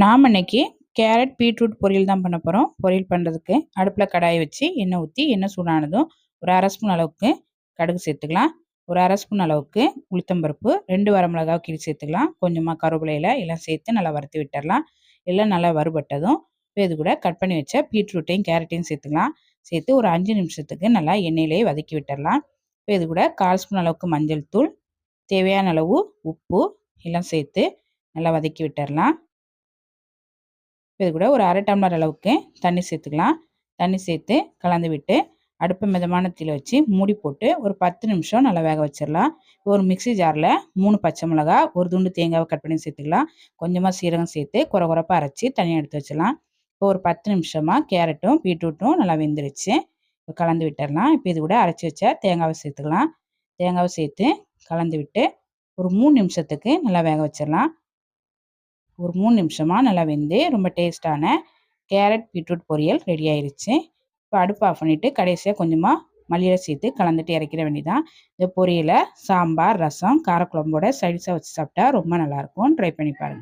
நாம் இன்னைக்கு carrot beetroot பொரியல் தான் பண்ண போகிறோம் பொரியல் பண்ணுறதுக்கு அடுப்பில் கடாயை வச்சு எண்ணெய் ஊற்றி எண்ணெய் சூடானதும் ஒரு அரை ஸ்பூன் அளவுக்கு கடுகு சேர்த்துக்கலாம். ஒரு அரை ஸ்பூன் அளவுக்கு உளுத்தம்பருப்பு ரெண்டு வரமிளகாய் கிளி சேர்த்துக்கலாம். கொஞ்சமாக கருவேப்பிலையில் எல்லாம் சேர்த்து நல்லா வறுத்து விட்டுடலாம் எல்லாம் நல்லா வறுபட்டதும் இது கூட கட் பண்ணி வச்ச பீட்ரூட்டையும் கேரட்டையும் சேர்த்துக்கலாம். சேர்த்து ஒரு அஞ்சு நிமிஷத்துக்கு நல்லா எண்ணெயிலேயே வதக்கி விட்டுடலாம் இது கூட கால் ஸ்பூன் அளவுக்கு மஞ்சள் தூள் தேவையான அளவு உப்பு எல்லாம் சேர்த்து நல்லா வதக்கி விட்டுடலாம் இது கூட ஒரு அரை டம்ளர் அளவுக்கு தண்ணி சேர்த்துக்கலாம். தண்ணி சேர்த்து கலந்து விட்டு அடுப்பை மிதமான தீயில் வச்சு மூடி போட்டு ஒரு பத்து நிமிஷம் நல்லா வேக வச்சிடலாம். ஒரு மிக்சி ஜாரில் மூணு பச்சை மிளகா ஒரு துண்டு தேங்காவை கட் பண்ணி சேர்த்துக்கலாம். கொஞ்சமாக சீரகம் சேர்த்து குறை குறைப்பாக அரைச்சி தனியாக எடுத்து வச்சிடலாம். இப்போ ஒரு பத்து நிமிஷமாக கேரட்டும் பீட்ரூட்டும் நல்லா வெந்துருச்சு. இப்போ கலந்து விட்டுடலாம். இப்போ இது கூட அரைச்சி வச்ச தேங்காவை சேர்த்துக்கலாம். தேங்காவை சேர்த்து கலந்து விட்டு ஒரு மூணு நிமிஷத்துக்கு நல்லா வேக வச்சிடலாம். ஒரு மூணு நிமிஷமாக நல்லா வெந்து ரொம்ப டேஸ்ட்டான கேரட் பீட்ரூட் பொரியல் ரெடி ஆயிடுச்சு இப்போ அடுப்பு ஆஃப் பண்ணிவிட்டு கடைசியாக கொஞ்சமாக மல்லியில் சேர்த்து கலந்துட்டு இறக்கிற வேண்டியதான் இந்த பொரியலை சாம்பார் ரசம் காரக்குழம்போட சைட்ஸாக வச்சு சாப்பிட்டா ரொம்ப நல்லாயிருக்கும் ட்ரை பண்ணி பாருங்கள்